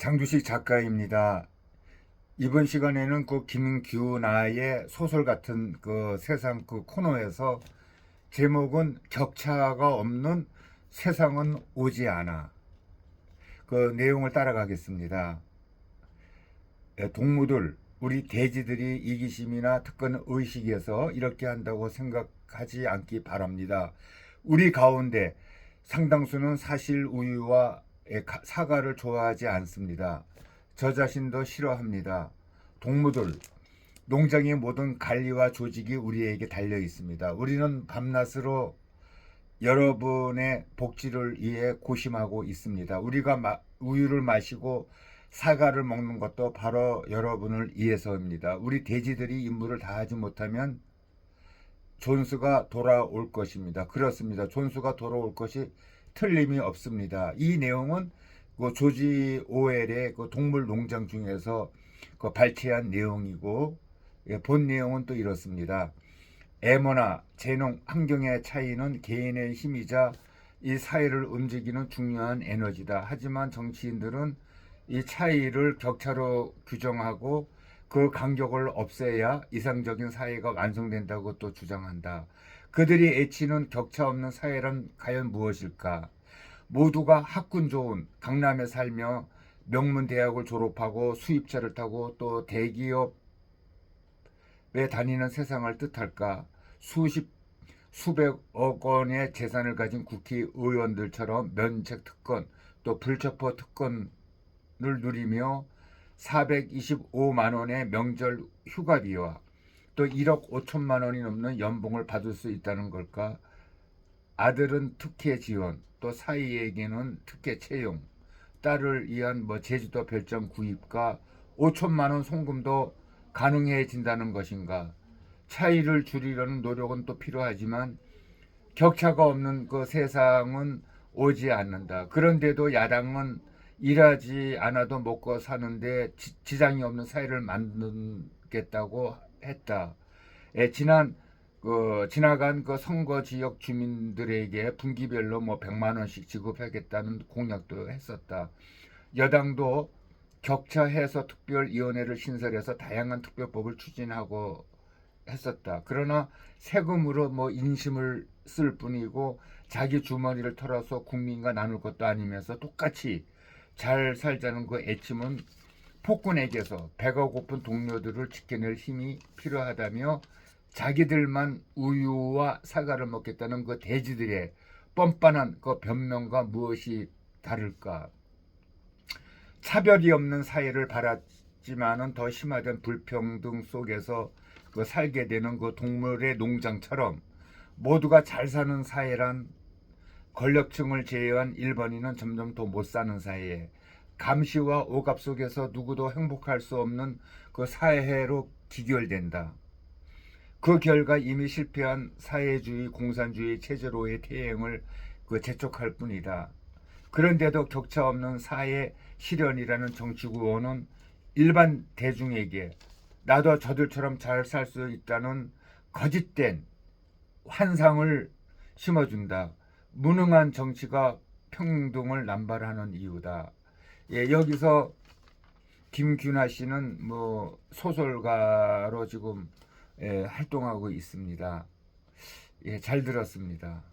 장두식 작가입니다. 이번 시간에는 그 김규나의 소설 같은 그 세상 그 코너에서 제목은 격차가 없는 세상은 오지 않아. 그 내용을 따라가겠습니다. 예, 동무들, 우리 돼지들이 이기심이나 특권 의식에서 이렇게 한다고 생각하지 않기 바랍니다. 우리 가운데 상당수는 사실 우유와 사과를 좋아하지 않습니다. 저 자신도 싫어합니다. 동무들, 농장의 모든 관리와 조직이 우리에게 달려 있습니다. 우리는 밤낮으로 여러분의 복지를 위해 고심하고 있습니다. 우리가 마- 우유를 마시고 사과를 먹는 것도 바로 여러분을 위해서입니다. 우리 돼지들이 임무를 다하지 못하면 존수가 돌아올 것입니다. 그렇습니다. 존수가 돌아올 것이 틀림이 없습니다. 이 내용은 그 조지 오웰의 그 동물 농장 중에서 그 발췌한 내용이고 예, 본 내용은 또 이렇습니다. 애모나 재농 환경의 차이는 개인의 힘이자 이 사회를 움직이는 중요한 에너지다. 하지만 정치인들은 이 차이를 격차로 규정하고 그 간격을 없애야 이상적인 사회가 완성된다고 또 주장한다. 그들이 애치는 격차 없는 사회란 과연 무엇일까? 모두가 학군 좋은 강남에 살며 명문 대학을 졸업하고 수입차를 타고 또 대기업에 다니는 세상을 뜻할까? 수십 수백억 원의 재산을 가진 국회의원들처럼 면책 특권 또 불체포 특권을 누리며 425만 원의 명절 휴가비와 또 1억 5천만 원이 넘는 연봉을 받을 수 있다는 걸까? 아들은 특혜 지원, 또 사이에게는 특혜 채용, 딸을 위한 뭐 제주도 별장 구입과 5천만 원 송금도 가능해진다는 것인가? 차이를 줄이려는 노력은 또 필요하지만 격차가 없는 그 세상은 오지 않는다. 그런데도 야당은 일하지 않아도 먹고 사는데 지, 지장이 없는 사회를 만들겠다고 했다. 예, 지난 그 지나간 그 선거 지역 주민들에게 분기별로 뭐 100만 원씩 지급하겠다는 공약도 했었다. 여당도 격차 해소 특별위원회를 신설해서 다양한 특별법을 추진하고 했었다. 그러나 세금으로 뭐 인심을 쓸 뿐이고 자기 주머니를 털어서 국민과 나눌 것도 아니면서 똑같이 잘 살자는 그 애침은 폭군에게서 배가 고픈 동료들을 지켜낼 힘이 필요하다며 자기들만 우유와 사과를 먹겠다는 그 돼지들의 뻔뻔한 그 변명과 무엇이 다를까? 차별이 없는 사회를 바랐지만은 더 심화된 불평등 속에서 그 살게 되는 그 동물의 농장처럼 모두가 잘 사는 사회란 권력층을 제외한 일반인은 점점 더 못 사는 사회에 감시와 오갑 속에서 누구도 행복할 수 없는 그 사회로 기결된다. 그 결과 이미 실패한 사회주의 공산주의 체제로의 퇴행을 그 재촉할 뿐이다. 그런데도 격차 없는 사회 실현이라는 정치 구호는 일반 대중에게 나도 저들처럼 잘 살 수 있다는 거짓된 환상을 심어준다. 무능한 정치가 평등을 남발하는 이유다. 예, 여기서 김규나 씨는 뭐 소설가로 지금 예, 활동하고 있습니다. 예, 잘 들었습니다.